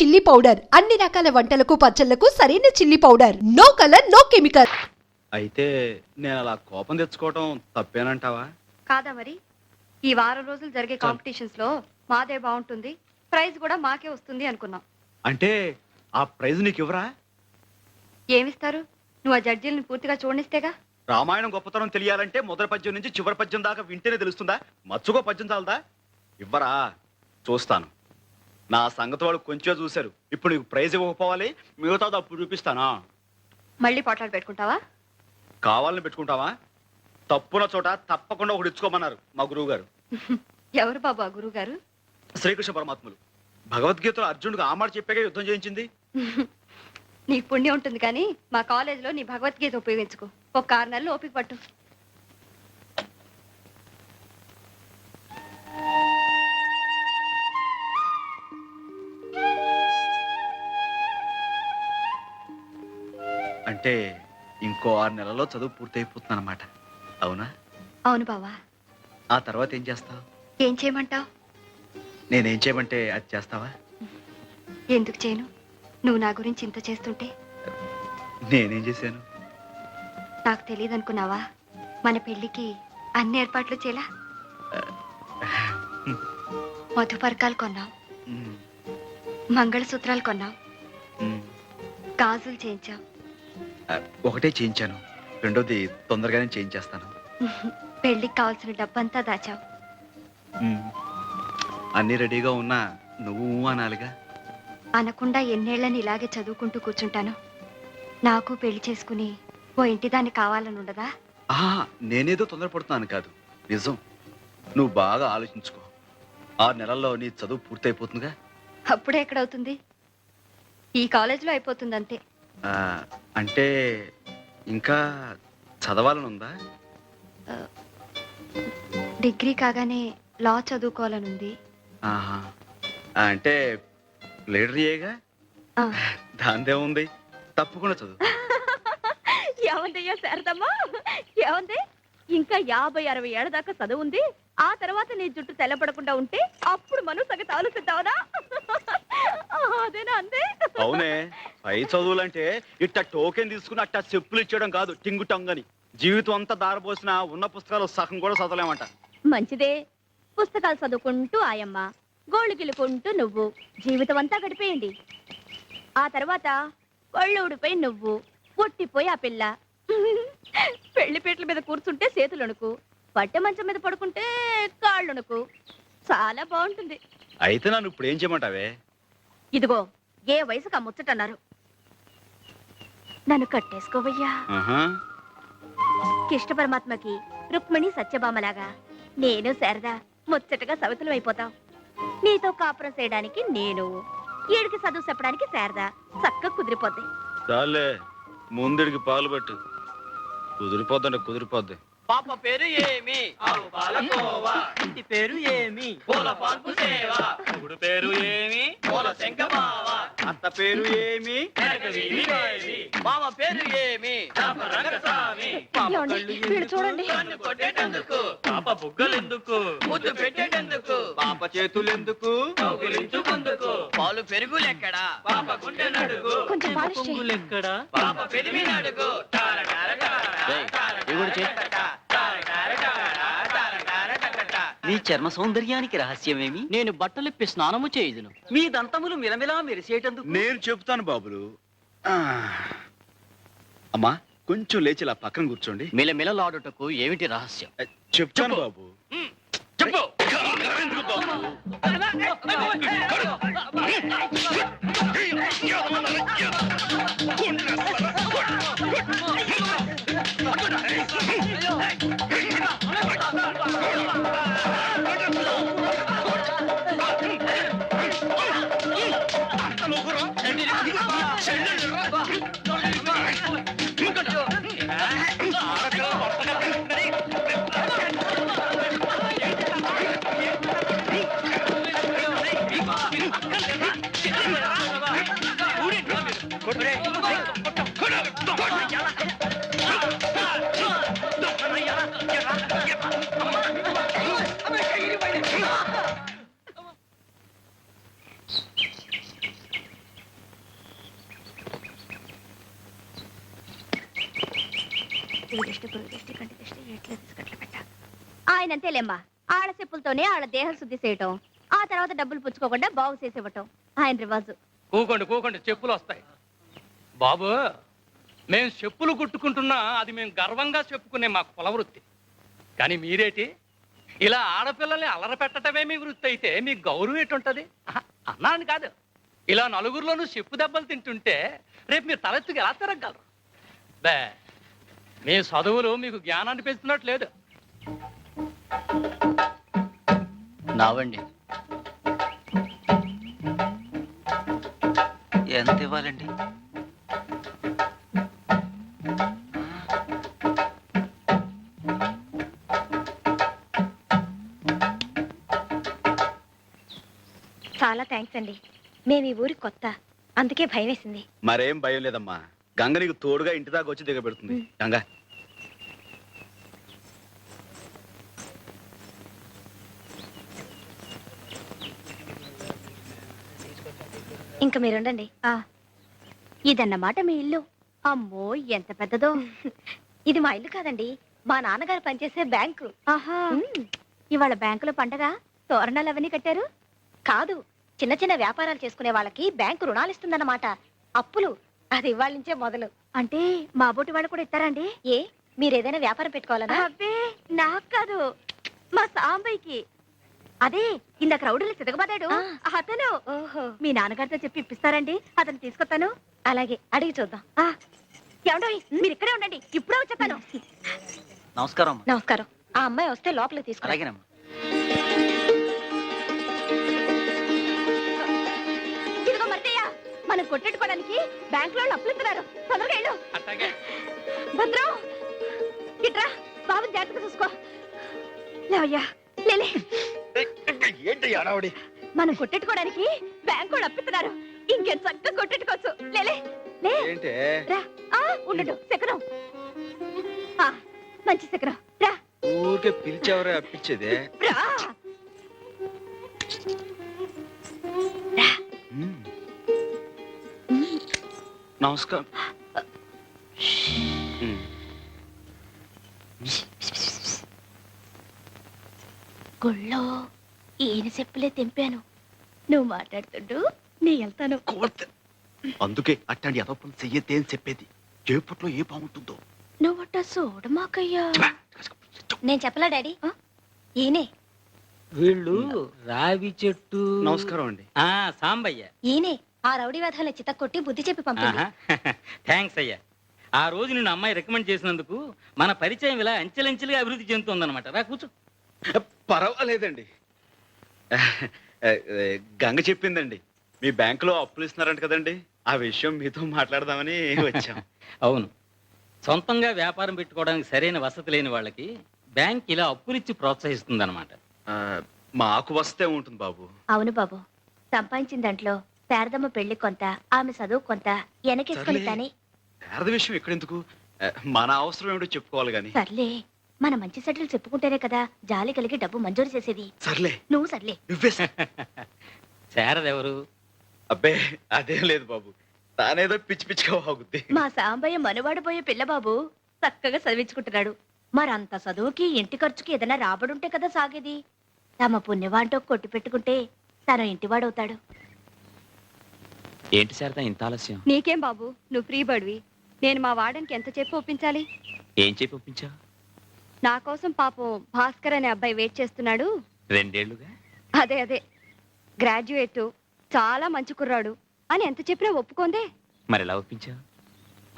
Chilli powder అన్ని రకాల వంటలకు పచ్చళ్ళకు సరైన chilli powder no colour no chemical అయితే నేను అలా కోపం తెచ్చుకోవటం తప్పేనంటావా? కాదా మరి? ఈ వారం రోజులు జరిగే కాంపిటీషన్స్లో మాదే బాగుంటుంది ప్రైజ్ కూడా మాకే వస్తుంది అనుకున్నాం. అంటే ఆ ప్రైజ్ నీకు ఇవ్వరా? ఏమిస్తారు? నువ్వు ఆ జడ్జీలను పూర్తిగా చూడనిస్తేగా? రామాయణం గొప్పతనం తెలియాలంటే మొదటి పద్యం నుంచి చివరి పద్యం దాకా వింటేనే తెలుస్తుందా? మచ్చుకో పద్యం చాలదా? ఇవ్వరా? చూస్తాను. నా సంగతి వాళ్ళు కొంచెం చూశారు. ఇప్పుడు నీకు ప్రైజ్ ఇవ్వకపోవాలి మిగతాది అప్పుడు చూపిస్తానా? మళ్ళీ పోట్లాడు పెట్టుకుంటావా? కావాలని పెట్టుకుంటావా? తప్పున చోట తప్పకుండా ఒకటి ఇచ్చుకోమన్నారు మా గురువు గారు ఎవరు బాబు ఆ గురువు గారు శ్రీకృష్ణ పరమాత్ములు. భగవద్గీతలో అర్జునుడికి ఆ మాట చెప్పాక యుద్ధం చేయించింది. నీకు పుణ్యం ఉంటుంది కానీ మా కాలేజీలో నీ భగవద్గీత ఉపయోగించుకో. ఒక ఆరు నెలలు ఓపిక పట్టు. అంటే ఇంకో ఆరు నెలల్లో చదువు పూర్తయిపోతుంది అనమాట అవునా? అవును బావా. ఆ తర్వాత ఏం చేస్తావు? ఏం చేయమంటావు? నేనేం చేయమంటే అది చేస్తావా? ఎందుకు చేయను? నువ్వు నా గురించి ఇంత చేస్తుంటే. నేనేం చేశాను? నాకు తెలియదు అనుకున్నావా మన పెళ్ళికి అన్ని ఏర్పాట్లు చేలా మధుపర్కాలు కొన్నాం ఉమ్, మంగళసూత్రాలు కొన్నాం ఉమ్. గాజులు చేయించాం ఒకటే చేయించాను. రెండోది తొందరగానే చేయించేస్తాను. పెళ్ళికి కావాల్సిన డబ్బంతా దాచావు. అన్నీ రెడీగా ఉన్నా నువ్వు అనాలిగా? అనకుండా ఎన్నేళ్ళని ఇలాగే చదువుకుంటూ కూర్చుంటాను. నాకు పెళ్ళి చేసుకుని ఓ ఇంటి దాన్ని కావాలని ఉండదా? నేనేదో తొందరపడుతున్నాను కాదు. నిజం. నువ్వు బాగా ఆలోచించుకో. ఆరు నెలల్లో నీ చదువు పూర్తయిపోతుందిగా? అప్పుడే ఎక్కడవుతుంది? ఈ కాలేజీలో అయిపోతుంది అంతే అంటే ఇంకా చదవాలని ఉందా డిగ్రీ కాగానే లా చదువుకోవాలనుంది. ఆహా. అంటే లీడర్ ఏగా? ఆ. దాందే ఉంది. తప్పకుండా చదువు. ఏమందయ్యా శారదమ్మా? ఏమంది? ఇంకా యాభై అరవై ఏళ్ళ దాకా చదువు ఉంది. ఆ తర్వాత నీ జుట్టు తెల్లబడకుండా ఉంటే అప్పుడు మనం సంగతి ఆలోచిద్దామనా అదేనా అందే అవునే. పై చదువులంటే ఇట్ట టోకెన్ తీసుకుని అట్ట చెప్పులు ఇచ్చేయడం కాదు టింగు టంగని. జీవితం అంతా దారపోసిన ఉన్న పుస్తకాలు సగం కూడా చదవలేమంట. మంచిదే. పుస్తకాలు చదువుకుంటూ ఆయమ్మ గోళ్ళు గిల్లుకుంటూ నువ్వు. జీవితం అంతా గడిపేయండి. ఆ తర్వాత ఒళ్ళు ఊడిపోయి నువ్వు పొట్టిపోయి ఆ పిల్ల. పెళ్ళి పీటల మీద కూర్చుంటే చేతులొణుకు పట్టె మంచం మీద పడుకుంటే కాళ్ళుణుకు. చాలా బాగుంటుంది. అయితే నన్ను ఇప్పుడు ఏం చేయమంటావే? ఇదిగో ఏ వయసుకు ఆ ముచ్చటన్నారు నన్ను కట్టేసుకోవయ్యా. కృష్ణ పరమాత్మకి రుక్మిణి సత్యభామలాగా నేను శారద ముచ్చటగా సవితులం అయిపోతాం. నీతో కాపురం చేయడానికి నేను ఈడికి చదువు చెప్పడానికి శారద చక్కగా కుదిరిపోద్ది. చాలే ముందుడికి పాలు పెట్టు. కుదిరిపోద్దండి కుదిరిపోద్ది. పాప పేరు ఏమి? ఆవు పాలకోవా ఇంటి పేరు ఏమి? పూల పాన్పు సేవ మొగుడు పేరు ఏమి? పూల అత్త పేరు ఏమి. మామ పేరు ఏమి? పాప ఎందుకు? చూడండి. కొట్టేటందుకు. పాప బుగ్గలెందుకు? ముద్దు పెట్టేటందుకు. పాప చేతులు ఎందుకు కౌగిలించుకుందుకు. పాలు పెరుగులెక్కడా? పాప గుండె నడుగు. పాప పెరిమి నడుగు. టార టార, నీ చర్మ సౌందర్యానికి రహస్యమేమి? నేను బట్టలిప్పి స్నానము చేయుదును. మీ దంతములు మిలమిలా మెరిసేటందుకు? నేను చెప్తాను బాబులు. ఆ. అమ్మా కొంచెం లేచి ఇలా పక్కన కూర్చోండి. మిలమిలలాడుటకు ఏమిటి రహస్యం? చెప్తాను బాబు. చెప్పు. ఆయన అంతేలేమ్మా ఆడ చెప్పులతోనే ఆడ దేహం శుద్ధి చేయటం ఆ తర్వాత డబ్బులు పుచ్చుకోకుండా బాగు చేసేవటం ఆయన రివాజు. కూకోండి కూకోండి చెప్పులు వస్తాయి. బాబు మేము చెప్పులు కుట్టుకుంటున్నా అది మేము గర్వంగా చెప్పుకునే మా కుల వృత్తి. కానీ మీరేటి? ఇలా ఆడపిల్లల్ని అలర పెట్టడమే మీ వృత్తి అయితే మీ గౌరవం ఎటుంటది? అన్నాను కాదు. ఇలా నలుగురిలోనూ చెప్పు దెబ్బలు తింటుంటే రేపు మీరు తలెత్తుకు ఎలా తిరగలరు బే మీ చదువులు మీకు జ్ఞానాన్ని పెంచుతున్నట్టు లేదు. నావండి. ఎంత ఇవ్వాలండి? చాలా థ్యాంక్స్ అండి. మేము ఈ ఊరి కొత్త. అందుకే భయం వేసింది. మరేం భయం లేదమ్మా. గంగ నీకు తోడుగా ఇంటి దాకా వచ్చి దిగబెడుతుంది. గంగ. ఇంకా మీరుండండి. ఆ, ఇదన్నమాట మీ ఇల్లు. అమ్మో ఎంత పెద్దదో. ఇది మా ఇల్లు కాదండి. మా నాన్నగారు పనిచేసే బ్యాంకు. ఆహా. ఇవాళ బ్యాంకులో పండగ. తోరణాలు అవన్నీ కట్టారు. కాదు చిన్న చిన్న వ్యాపారాలు చేసుకునే వాళ్ళకి బ్యాంకు రుణాలు ఇస్తుందన్నమాట. అప్పులు. అది ఇవాళ నుంచే మొదలు. అంటే మా బోటి వాళ్ళు కూడా ఇస్తారండి ఏ మీరు ఏదైనా వ్యాపారం పెట్టుకోవాలనా? అబ్బే నాకు కాదు. మా సాంబయ్యకి. అదే ఇందాక రౌడీలు సితకబడ్డాడు ఆ. అతను. ఓహో. మీ నాన్నగారితో చెప్పి ఇప్పిస్తారండి. అతను తీసుకొస్తాను. అలాగే అడిగి చూద్దాం. ఆ, ఏమండోయ్ మీరు ఇక్కడే ఉండండి. ఇప్పుడే వచ్చేస్తాను. నమస్కారం. నమస్కారం. ఆ అమ్మాయి వస్తే లోపలికి తీసుకురా. అలాగేనమ్మా. ఇదిగో మర్తయ్య మనం కొట్టెట్టుకోవడానికి బ్యాంక్లో అప్పులు ఇస్తున్నారు. తొందరగా వెళ్ళు. భద్రం. ఇట్రా బాబుని జాగ్రత్తగా చూసుకో. లేవయ్యా. లేలే. ఏంటి అడావుడి మనం కొట్టెట్టుకోవడానికి బ్యాంక్ వాళ్ళు అప్పిస్తున్నారు. ఇంకెంత చక్కగా కొట్టెట్టుకోవచ్చు. లేలే. లే. ఏంటే? రా. ఆ ఉండడు. శకరం. ఆ, మంచి శకరం. రా. ఊరికే పిలిచేవరే అప్పించేదే రా. నమస్కారం. గుళ్ళో ఈయన చెప్పులే తెంపాను. నువ్వు మాట్లాడుతుండు నీ వెళ్తాను. కోర్తె. అందుకే అట్లాంటి అదపం చెయ్యతే అని చెప్పేది. చేపట్లో ఏ బాగుంటుందో నువ్వట చూడమాకయ్యా నేను చెప్పలా డాడీ? ఈయనే. వీళ్ళు రావి చెట్టు. నమస్కారం అండి. ఆ సాంబయ్య. ఈయనే. ఆ రౌడీ వేధాలను చితక్కొట్టి బుద్ధి చెప్పి పంపింది. థ్యాంక్స్ అయ్యా. ఆ రోజు నిన్ను అమ్మాయి రికమెండ్ చేసినందుకు మన పరిచయం ఇలా అంచెలంచెలుగా అభివృద్ధి చెందుతుందన్నమాట. రా కూర్చో. పర్వాలేదండి. గంగ చెప్పిందండి. మీ బ్యాంకులో అప్పులు ఇస్తున్నారంట కదండి. ఆ విషయం మీతో మాట్లాడదామని వచ్చాం. అవును. సొంతంగా వ్యాపారం పెట్టుకోవడానికి సరైన వసతి లేని వాళ్ళకి బ్యాంక్ ఇలా అప్పులిచ్చి ప్రోత్సహిస్తుందన్నమాట. ఆ, మాకు వస్తే ఉంటుంది బాబు. అవును బాబు. సంపాదించిన దాంట్లో శారదమ్మ పెళ్ళి కొంత ఆమె చదువు కొంత వెనకేసుకొని. కానీ పేద విషయం ఎక్కడెందుకు? మన అవసరం ఏమిటో చెప్పుకోవాలి గాని సర్లే. మన మంచి సెటిల్ చెప్పుకుంటేనే కదా జాలి కలిగి డబ్బు మంజూరు చేసేది. సర్లే. నువ్వు సర్లే. నువ్వే శారదెవరు అబ్బే అదేం లేదు బాబు. తానేదో పిచ్చి పిచ్చిగా వాగుద్ది. మా సాంబయ్య మనవాడు పోయే పిల్లబాబు చక్కగా చదివించుకుంటున్నాడు. మరంత చదువుకి ఇంటి ఖర్చుకి ఏదైనా రాబడుంటే కదా సాగేది. తమ పుణ్యవాంటో కొట్టి పెట్టుకుంటే తన ఇంటివాడవుతాడు. ఏంటి శారదా ఇంత ఆలస్యం? నీకేం బాబు? నువ్వు ఫ్రీ బడివి. నేను మా వాడనికి ఎంత చెప్పి ఒప్పించాలి? ఏం చెప్పి ఒప్పించావు? నా కోసం పాపం భాస్కర్ అనే అబ్బాయి వెయిట్ చేస్తున్నాడు. రెండేళ్ళుగా? అదే అదే. గ్రాడ్యుయేట్ చాలా మంచి కుర్రాడు. అని ఎంత చెప్పినా ఒప్పుకోందే. మరి ఎలా ఒప్పించావు?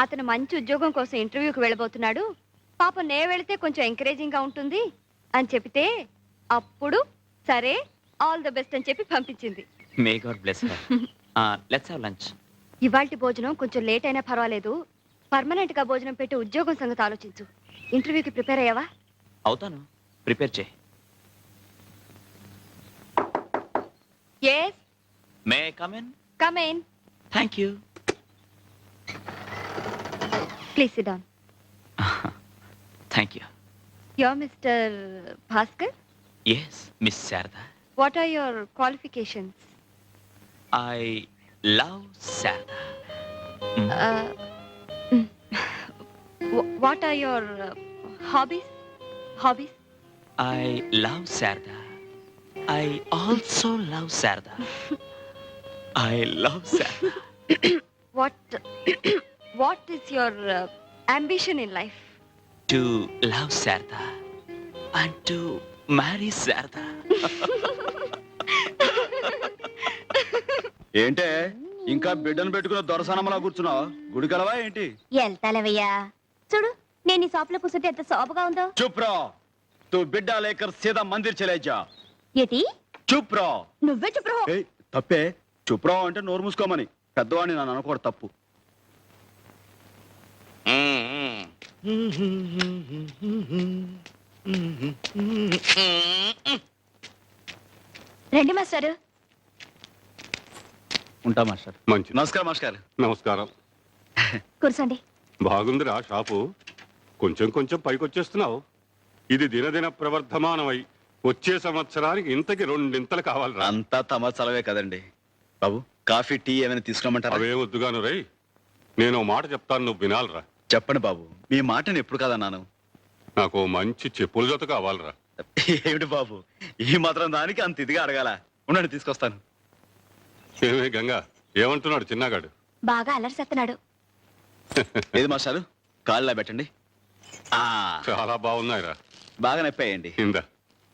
అతను మంచి ఉద్యోగం కోసం ఇంటర్వ్యూకి వెళ్ళబోతున్నాడు. పాపం నే వెళితే కొంచెం ఎంకరేజింగ్గా ఉంటుంది అని చెప్తే అప్పుడు సరే ఆల్ ద బెస్ట్ అని చెప్పి పంపించింది. May God bless let's have lunch ఇవాల్టి భోజనం కొంచెం లేట్ అయినా పర్వాలేదు. పర్మనెంట్గా భోజనం పెట్టి ఉద్యోగం సంగతి ఆలోచించు. ఇంటర్వ్యూకి ప్రిపేర్ అయ్యావా? అవుతాను. ప్రిపేర్ చేయి. Yes may come in come in thank you please sit down thank you your mister Bhaskar yes miss Sharada what are your qualifications I love Sharada what are your hobbies hobbies I love Sarda. I also love Sarda. I love Sarda. What what is your ambition in life To love Sarda and to marry Sarda. ఏంటే ఇంకా బిడ్డను పెట్టుకున్న దొరసనమ్మలా కూర్చున్నావు గుడి కలవా ఏంటి వెళ్తాలేవయ్యా నేను ఈ shop లో కూర్చుంటే ఎంత శోభగా ఉందో चुप रहो तू बिड्डा लेकर सीधा मंदिर चले जा ఏటి चुप रहो నువ్వే చెప్పు ఏయ్, తప్పే चुप रहो అంటే నోరు మూసుకోమని పెద్దవాడిని నన్ను అనుకోడు తప్పు రండి మాస్టారు ఉంటా మాస్టర్ మంచి నమస్కారం మాస్టర్ నమస్కారం కూర్చోండి బాగుందిరా షాపు కొంచెం కొంచెం పైకొచ్చేస్తున్నావు. ఇది దినదిన ప్రవర్ధమానమై వచ్చే సంవత్సరానికి ఇంతకి రెండింతలు కావాలిరా. అంతా తమ చలవే కదండి. బాబు కాఫీ టీ ఏమైనా తీసుకురమ్మంటారా? అవే వద్దుగాను రై నేను ఓ మాట చెప్తాను నువ్వు వినాలిరా. చెప్పండి బాబు మీ మాటని ఎప్పుడు కదన్నాను? నాకు మంచి చెప్పుల జత కావాలిరా. ఏమిటి బాబు ఈ మాత్రం దానికి అంత ఇదిగా అడగాల. ఉండండి తీసుకొస్తాను. ఏమే గంగా ఏమంటున్నాడు చిన్నగాడు? బాగా అలరిసేస్తున్నాడు ఏది మాస్టారు? కాళ్ళ పెట్టండి. చాలా బాగున్నాయిరా. బాగా నొప్పాయండి. ఇందా.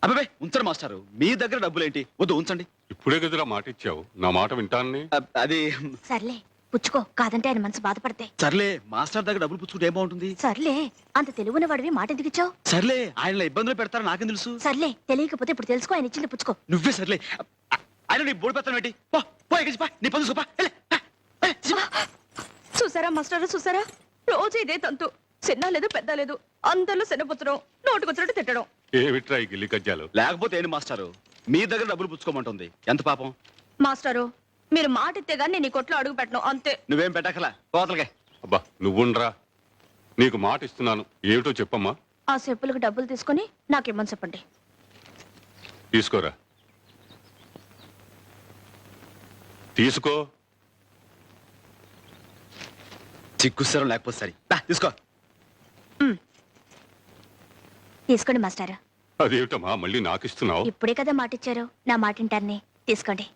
అబ్బాయి ఉంచండి మాస్టారు. మీ దగ్గర డబ్బులేంటి? వద్దు ఉంచండి. ఇప్పుడే కదరా మాట ఇచ్చావు. నా మాట వింటాన్ని. అ- అది సర్లే పుచ్చుకో. కాదంటే ఆయన మనసు బాధపడితే. సర్లే మాస్టర్ దగ్గర డబ్బులు పుచ్చుకుంటే ఏం బాగుంటుంది? సర్లే అంత తెలుగున వాడివి మాట ఎందుకు ఇచ్చావు? సర్లే ఆయన ఇబ్బందులు పెడతారు నాకేం తెలుసు? సర్లే తెలియకపోతే ఇప్పుడు తెలుసుకో ఆయన ఇచ్చింది పుచ్చుకో. నువ్వే సర్లే. అ- ఆయన నీ బోడి పెడతాను ఏంటి? పో పో పో. నీ పని చూసుకో, పో. వెళ్ళే, పో. వెళ్ళే, చూసుకో. చూసారా మాస్టర్ చూసారా? రోజు ఇదే తంతు. చిన్న లేదు పెద్ద లేదు. అందరిలో శనపుచ్చడం నోటుకొచ్చినట్టు తిట్టడం. ఏమిట్రా ఈ గిల్లి కజ్జాలు? లేకపోతే ఏంటి మాస్టారు? మీ దగ్గర డబ్బులు పుచ్చుకోమంటుంది. ఎంత పాపం? మాస్టారు మీరు మాట ఇస్తే గానీ నేను ఈ కొట్లో అడుగు పెట్టను అంతే. నువ్వేం పెట్టకలా? పోతలకే అబ్బా నువ్వుండ్రా. నీకు మాట ఇస్తున్నాను. ఏమిటో చెప్పమ్మా. ఆ చెప్పులకు డబ్బులు తీసుకుని నాకేమని చెప్పండి. తీసుకోరా. తీసుకో. చిక్కుస్తారం లేకపోతే సరే. దా, తీసుకో. తీసుకోండి మాస్టారు. అదేమిటమ్మా మళ్ళీ నాకు ఇస్తున్నావు ఇప్పుడే కదా మాట ఇచ్చారు నా మాట వింటారని తీసుకోండి.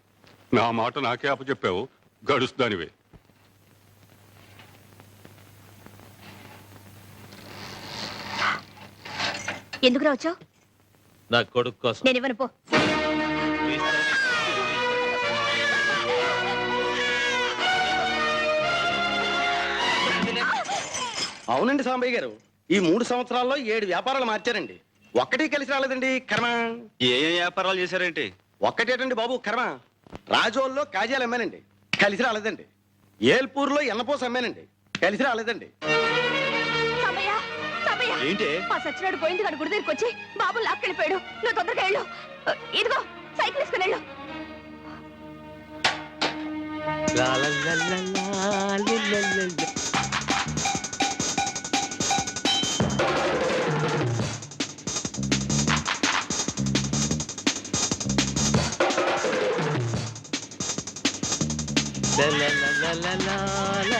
నా మాట నాకే అప్పచెప్పావు. గడుస్తానివే. ఎందుకు రావచ్చావు నా కొడుకు కోసం. నేను ఇవ్వను పో. అవునండి సాంబయ్య గారు. ఈ మూడు సంవత్సరాల్లో ఏడు వ్యాపారాలు మార్చారండి. ఒక్కటి కలిసి రాలేదండి కర్మ. ఏ వ్యాపారాలు చేశారంటే? ఒక్కటేటండి బాబు కర్మ. రాజోల్లో కాజాలు అమ్మానండి. కలిసి రాలేదండి. ఏల్పూర్లో ఎన్నపోస అమ్మానండి. కలిసి రాలేదండి. ఏంటి? మా సచ్చినాడు పోయింది కానీ గుడి దగ్గరికి వచ్చి బాబు లాక్కెళ్ళిపోయాడు. నువ్వు తొందరగా వెళ్ళు. ఇదిగో సైకిల్ తీసుకుని వెళ్ళు. La la la la la la.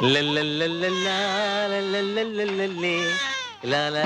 ലല്ലല്ലല്ലേ ലാലാ